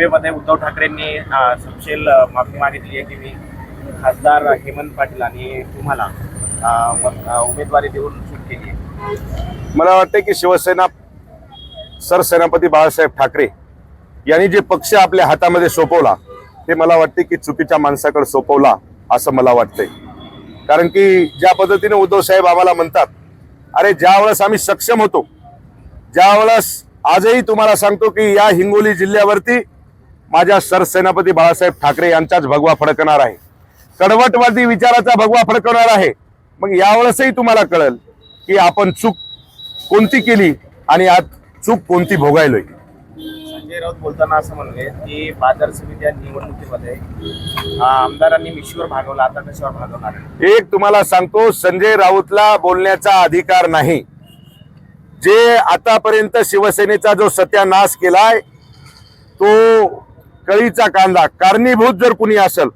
सभेमध्ये उद्धव ठाकरेंनी अ, सपशेल माफी मागितली आहे की मी खासदार हेमंत पाटील आणि तुम्हाला उमेदवारी देऊन चूक केली आहे. मला वाटतं की शिवसेना सरसेनापती बाळासाहेब ठाकरे यांनी जे पक्ष आपल्या हातामध्ये सोपवला ते मला वाटते की चुकीच्या माणसाकडे सोपवला असं मला वाटतंय. कारण की ज्या पद्धतीने उद्धव साहेब आम्हाला म्हणतात अरे ज्या वेळेस आम्ही सक्षम होतो ज्या वेळेस आजही तुम्हाला सांगतो की या हिंगोली जिल्ह्यावरती माझ्या सरसेनापती बाळासाहेब ठाकरे यांचाच भगवा फडकणार आहे. कडवटवादी विचाराचा भगवा फडकवणार आहे. मग यावेळेसही तुम्हाला कळेल की आपण चूक कोणती केली आणि आज चूक कोणती भोगायलोय. संजय राऊत बोलताना असं म्हणले की बाजार समिती निवडणुकीमध्ये आमदारांनी विश्वर भागवला आता कशावर भागवणार? एक तुम्हाला सांगतो संजय राऊतला बोलण्याचा अधिकार नाही. जे आतापर्यंत शिवसेनेचा जो सत्यानाश केलाय तो कळीचा कांदा कारणीभूत जर कुणी असेल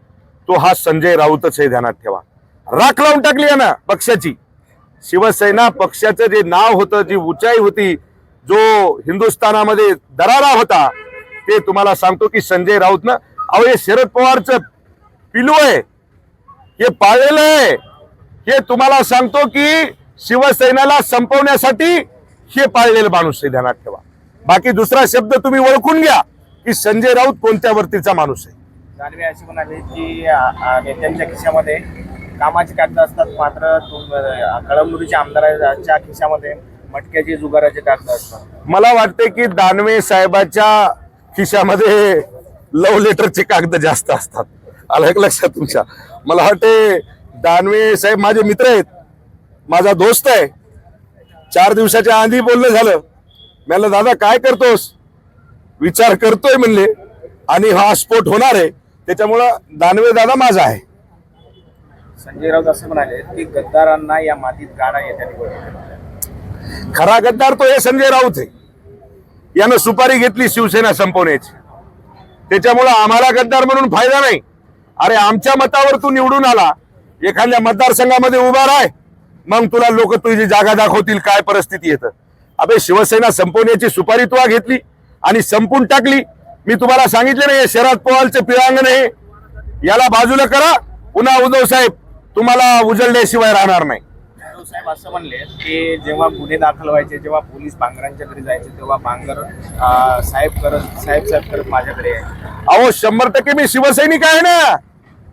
तो हा संजय राऊतच हे ध्यानात ठेवा. राख लावून टाकली आहे ना पक्षाची. शिवसेना पक्षाचं जे नाव होतं जी उंचाई होती जो हिंदुस्थानामध्ये दरारा होता ते तुम्हाला सांगतो की संजय राऊतनं अहो हे शरद पवारचं पिलू आहे हे पाळलेलं आहे. हे तुम्हाला सांगतो की शिवसेनेला संपवण्यासाठी हे पाळलेलं माणूस आहे ध्यानात ठेवा. बाकी दुसरा शब्द तुम्ही ओळखून घ्या. की संजय राऊत कोणत्या वरतीचा माणूस आहे? दानवे असे म्हणाले की नेत्यांच्या खिशामध्ये कामाची कागद असतात मात्र तुम- कळमनुरीच्या आमदाराच्या खिशामध्ये मटक्याचे जुगाराचे कागद असतात. मला वाटते की दानवे साहेबाच्या खिशामध्ये लव्ह लेटरचे कागद जास्त असतात. आलं एक लक्षात तुमच्या. मला वाटते दानवे साहेब माझे मित्र आहेत. माझा दोस्त आहे. चार दिवसाच्या आधी बोलणं झालं. म्हणलं दादा काय करतोस? विचार करतोय म्हणले. आणि हा स्फोट होणार आहे. त्याच्यामुळं दानवे दादा माझा आहे. संजय राऊत असे म्हणाले की गद्दारांना या मातीत गाडा येत्या खरा गद्दार तो हे संजय राऊत आहे. यानं सुपारी घेतली शिवसेना संपवण्याची. त्याच्यामुळं आम्हाला गद्दार म्हणून फायदा नाही. अरे आमच्या मतावर तू निवडून आला. एखाद्या मतदारसंघामध्ये उभा राह. मग तुला लोक तुझी जागा दाखवतील काय परिस्थिती येतं. अबे शिवसेना संपवण्याची सुपारी तुला घेतली. आणि संपून टाकली. मी तुम्हाला सांगितलं नाही हे शरद पवारचे पिरांगण आहे याला बाजूला करा. पुन्हा उद्धव साहेब तुम्हाला उजळल्याशिवाय राहणार नाही. साहेब असं म्हणले की जेव्हा गुन्हे दाखल व्हायचे जेव्हा पोलीस बांगरांच्या घरी जायचे तेव्हा बांगर अ, साहेब करत साहेब साहेब करत माझ्याकडे. अहो शंभर टक्के मी शिवसैनिक आहे ना.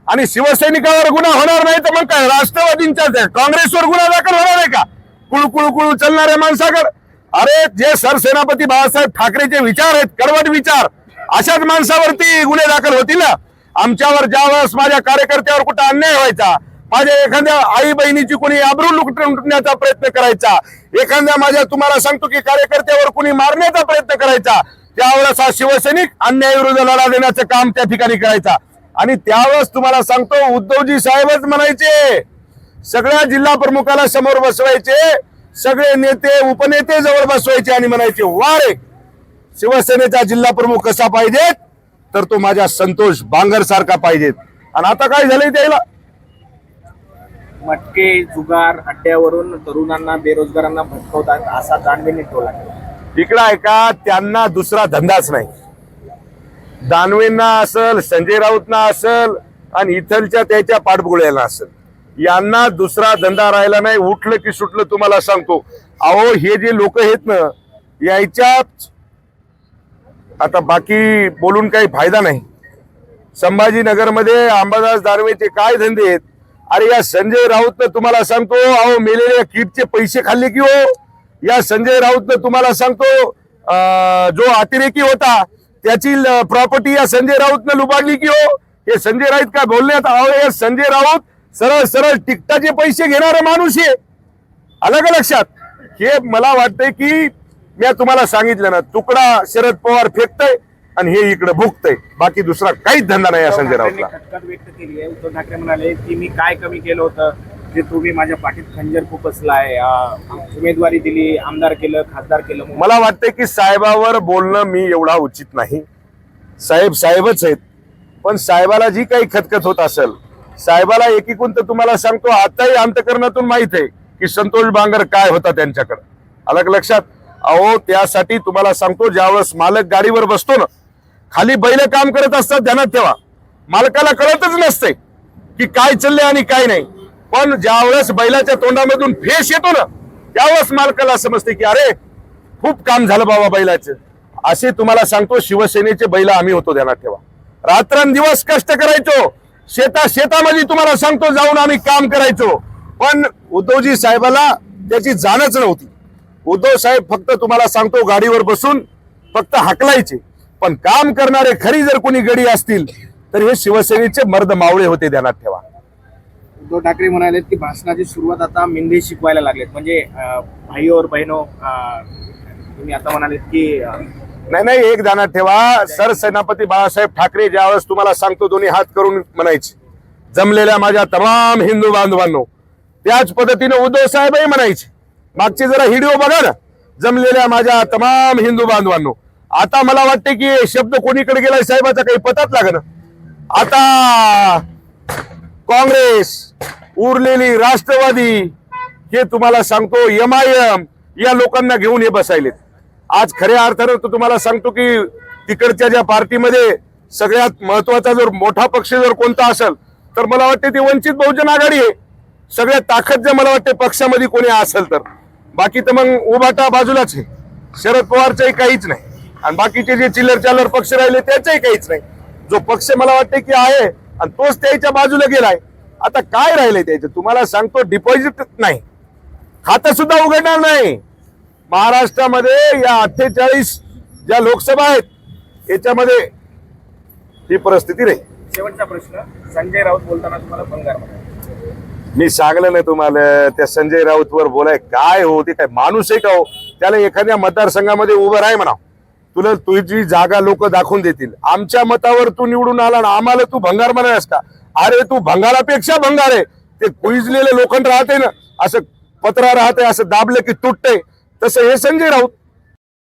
आणि शिवसैनिकावर गुन्हा होणार नाही तर मग काय? राष्ट्रवादींच्याच आहे काँग्रेसवर गुन्हा दाखल होणार आहे का? कुळू कुळू कुळू चालणाऱ्या माणसाकडे अरे जे सरसेनापती बाळासाहेब ठाकरेचे विचार आहेत कडवट विचार अशाच माणसावरती गुन्हे दाखल होतील? ना आमच्यावर ज्या वेळेस माझ्या कार्यकर्त्यावर कुठं अन्याय व्हायचा माझ्या एखाद्या आई बहिणीची कोणी आबरू लुटण्याचा प्रयत्न करायचा एखाद्या माझ्या तुम्हाला सांगतो की कार्यकर्त्यावर कोणी मारण्याचा प्रयत्न करायचा त्यावेळेस हा शिवसैनिक अन्यायाविरुद्ध लढा देण्याचं काम त्या ठिकाणी करायचा. आणि त्यावेळेस तुम्हाला सांगतो उद्धवजी साहेबच म्हणायचे सगळ्या जिल्हा प्रमुखाला समोर बसवायचे सगळे नेते उपनेते जवळ बसवायचे आणि म्हणायचे वा रे शिवसेनेचा जिल्हा प्रमुख कसा पाहिजे तर तो माझ्या संतोष बांगर सारखा पाहिजेत. आणि आता काय झालंय त्याला? मटके जुगार अड्ड्यावरून तरुणांना बेरोजगारांना भटकवतात असा दानवेने टोला केला. इकडं आहे का? त्यांना दुसरा धंदाच नाही. दानवेंना असल संजय राऊतना असल आणि इथलच्या त्याच्या पाठबुगळ्याला असल. यांना दुसरा धंदा राहिला नाही उठलं की सुटलं तुम्हाला सांगतो. अहो हे जे लोक आहेत ना यायच्याच आता बाकी बोलून काही फायदा नाही. संभाजीनगरमध्ये अंबादास दानवेचे काय धंदे आहेत? अरे या संजय राऊतनं तुम्हाला सांगतो अहो मेलेल्या किटचे पैसे खाल्ले की हो. या संजय राऊतनं तुम्हाला सांगतो अं, जो अतिरेकी होता त्याची प्रॉपर्टी या संजय राऊतनं लुबाडली की हो. हे संजय राऊत काय बोलण्यात अहो संजय राऊत सरळ सरळ तिकटाचे पैसे घेणारा माणूस आहे. आलं का लक्षात. हे मला वाटतंय की मी तुम्हाला सांगितलं ना तुकडा शरद पवार फेकतय आणि हे इकडे भुकतय. बाकी दुसरा काहीच धंदा नाही या उद्धव संजय राऊतला. व्यक्त केली आहे. उद्धव ठाकरे म्हणाले की मी काय कमी केलं होतं? जे तुम्ही माझ्या पाठीत खंजर खुपसलाय उमेदवारी दिली आमदार केलं खासदार केलं. मला वाटतंय की साहेबावर बोलणं मी एवढा उचित नाही. साहेब साहेबच आहेत. पण साहेबाला जी काही खतखत होत असेल साहेबाला एकीकून तर तुम्हाला सांगतो आताही अंतकरणातून माहीत आहे की संतोष बांगर काय होता त्यांच्याकडे. अलग लक्षात? अहो त्यासाठी तुम्हाला सांगतो ज्यावेळेस मालक गाडीवर बसतो ना खाली बैल काम करत असतात ध्यानात ठेवा. मालकाला कळतच नसते की काय चालले आणि काय नाही. पण ज्यावेळेस बैलाच्या तोंडामधून फेस येतो ना त्यावेळेस मालकाला समजते की अरे खूप काम झालं बाबा बैलाचं. असे तुम्हाला सांगतो शिवसेनेचे बैल आम्ही होतो ध्यानात ठेवा. रात्रंदिवस कष्ट करायचो. शेता शेतामध्ये तुम्हाला सांगतो जाऊन आम्ही काम करायचो. पण उद्धवजी साहेबाला त्याची जाणच नव्हती. उद्धव साहेब फक्त तुम्हाला सांगतो गाडीवर बसून फक्त हाकलायचे. पण काम करणारे खरी जर कोणी गडी असतील तर हे शिवसेनेचे मर्द मावळे होते ध्यानात ठेवा. उद्धव ठाकरे म्हणाले की भाषणाची सुरुवात आता मिंदे शिकवायला लागलेत. म्हणजे अं, भाई और बहिनो तुम्ही आता म्हणालेत की नाही नाही एक ध्यानात ठेवा. सरसेनापती बाळासाहेब ठाकरे ज्यावेळेस तुम्हाला सांगतो दोन्ही हात करून म्हणायचे. जमलेल्या माझ्या तमाम हिंदू बांधवांनो त्याच पद्धतीने उद्धव साहेबही म्हणायचे. मागची जरा व्हिडिओ बघा ना. जमलेल्या माझ्या तमाम हिंदू बांधवांनो आता मला वाटते की शब्द कोणीकडे गेलाय साहेबाचा काही पताच लागण आता काँग्रेस उरलेली राष्ट्रवादी हे तुम्हाला सांगतो एम आय एम या लोकांना घेऊन हे बसायलेत. आज खऱ्या अर्थानं तो तुम्हाला सांगतो की तिकडच्या ज्या पार्टीमध्ये सगळ्यात महत्त्वाचा जर मोठा पक्ष जर कोणता असेल तर मला वाटते ती वंचित बहुजन आघाडी आहे. सगळ्यात ताकद जर मला वाटते पक्षामध्ये कोणी असेल तर. बाकी तर मग उभाटा बाजूलाच आहे. शरद पवारचंही काहीच नाही. आणि बाकीचे जे चिल्लर चालर पक्ष राहिले त्याचंही काहीच नाही. जो पक्ष मला वाटते की आहे आणि तोच त्याच्या बाजूला गेलाय. आता काय राहिलंय त्याचं? तुम्हाला सांगतो डिपॉझिट नाही. खातं सुद्धा उघडणार नाही. महाराष्ट्रामध्ये या अठ्ठेचाळीस ज्या लोकसभा आहेत याच्यामध्ये ही परिस्थिती राहील शेवटचा प्रश्न संजय राऊत बोलताना तुम्हाला भंगार मी सांगलं ना तुम्हाला त्या संजय राऊत वर बोलाय काय हो ते काय माणूस आहे का हो? त्याला एखाद्या मतदारसंघामध्ये उभं राह म्हणा तुला तुझी जागा लोक दाखवून देतील. आमच्या मतावर तू निवडून आला ना आम्हाला तू भंगार म्हणायस का? अरे तू भंगारापेक्षा भंगार आहे. ते कुईजलेले लोखंड राहते ना असं पत्रा राहते असं दाबलं की तुटतंय तसं हे संजय राऊत